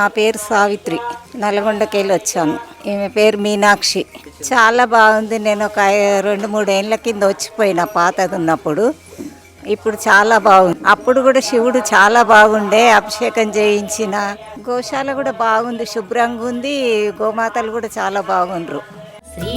నా పేరు సావిత్రి. నల్గొండకెళ్ళి వచ్చాను. ఈమె పేరు మీనాక్షి. చాలా బాగుంది. నేను ఒక రెండు మూడు ఏళ్ళ కింద వచ్చిపోయిన పాతది ఉన్నప్పుడు. ఇప్పుడు చాలా బాగుంది. అప్పుడు కూడా శివుడు చాలా బాగుండే. అభిషేకం చేయించిన గోశాల కూడా బాగుంది. శుభ్రంగా ఉంది. గోమాతలు కూడా చాలా బాగుండ్రు. శ్రీ